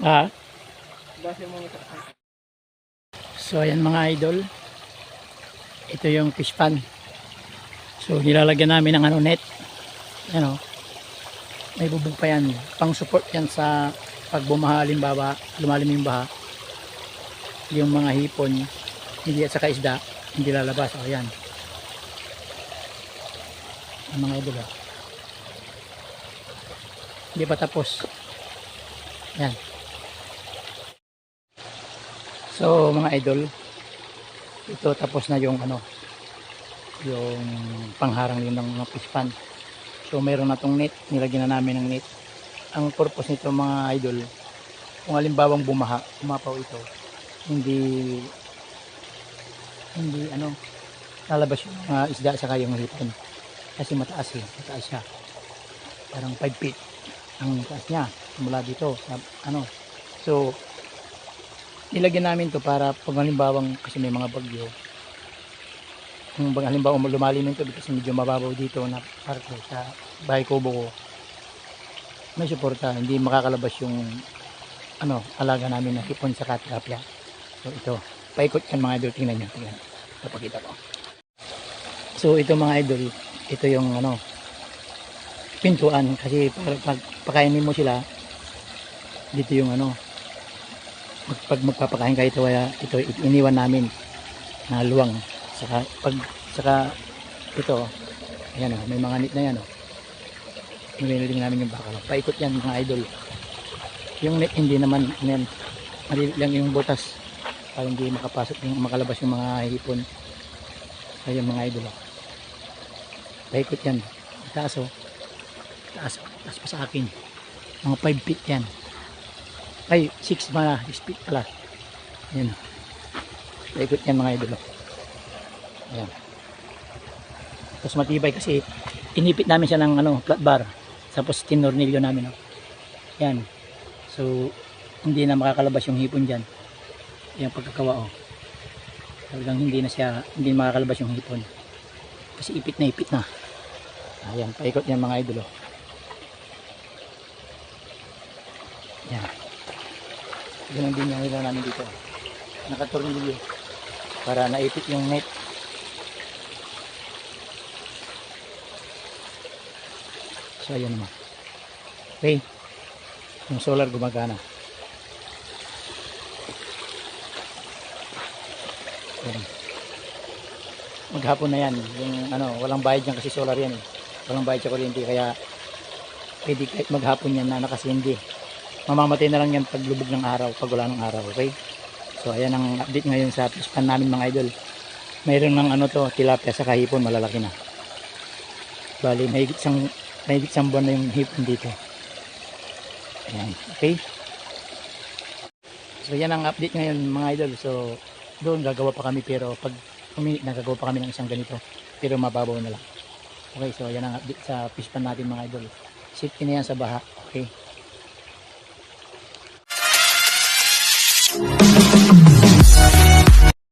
Ah. So ayan mga idol. Ito yung fish pan. So nilalagyan namin ng ano net. Ano. May bubog pa yan. Pang support yan sa pag bumaha halimbawa, lumalim yung baha. Yung mga hipon, hindi at saka isda, hindi lalabas. O yan. Ang mga idol. ah. Hindi pa tapos. Yan. So mga idol, ito tapos na yung ano, yung pangharang yun ng mga fish. So mayroon na tong net, nilagyan na namin ng net. Ang purpose nito mga idol, kung halimbawang bumaha, umapaw ito, hindi hindi ano, lalabas yung mga isda sa kayong hipon. Kasi mataas eh, mataas siya. Parang 5 feet ang taas niya mula dito sa ano. So nilagyan namin to para pag halimbawang kasi may mga bagyo kung bang halimbawa lumalim yung tubig kasi medyo mababaw dito na parte sa bahay kubo ko may suporta. Hindi makakalabas yung ano alaga namin na hipon sa tilapia so ito paikot yan mga idol. Tingnan nyo tingnan. Papakita ko so ito mga idol ito yung ano pintuan. Kasi para pag pakainin mo sila dito yung ano mag- pag magpapakain kayo ito ito iniwan namin na luwang. Saka pag saka ito ayan oh, may mga nit na yan oh. nililing namin yung bakal. Paikot yan mga idol. Yung net hindi naman yan maliit lang yung butas para hindi makapasok yung makalabas yung mga hipon. Ayun mga idol oh. Paikot yan. Taas oh. Taas, taas pa sa akin. Mga 5 feet yan. Ay 6 pala 6 feet pala. Yan paikot yan mga idol oh. ayan. Tapos matibay kasi inipit namin siya ng ano, flat bar. Tapos tinornilyo namin oh. yan. So hindi na makakalabas yung hipon dyan. Yung pagkakawa oh. talagang hindi na siya hindi makakalabas yung hipon. Kasi ipit na ipit na ayan paikot yan mga idol oh. yan ganun din yung hila namin dito. Nakatornilyo. Para naipit yung net. So ayan naman. Okay yung solar gumagana. Ayan. maghapon na yan. Yung ano walang bayad yan kasi solar yan eh walang bayad sa kuryente kaya pwede kahit maghapon yan na nakasindi mamamatay na lang yan pag lubog ng araw pag wala ng araw okay? So ayan ang update ngayon sa fish pan namin mga idol. Mayroon ng ano to tilapia sa kahipon malalaki na. Bali mahigit isang mahigit isang buwan na yung hipon dito. Ayan okay? So yan ang update ngayon mga idol. So doon gagawa pa kami pero pag kuminit nagagawa pa kami ng isang ganito. Pero mababaw na lang okay so yan ang update sa fish pan natin mga idol. Safety na yan sa baha okay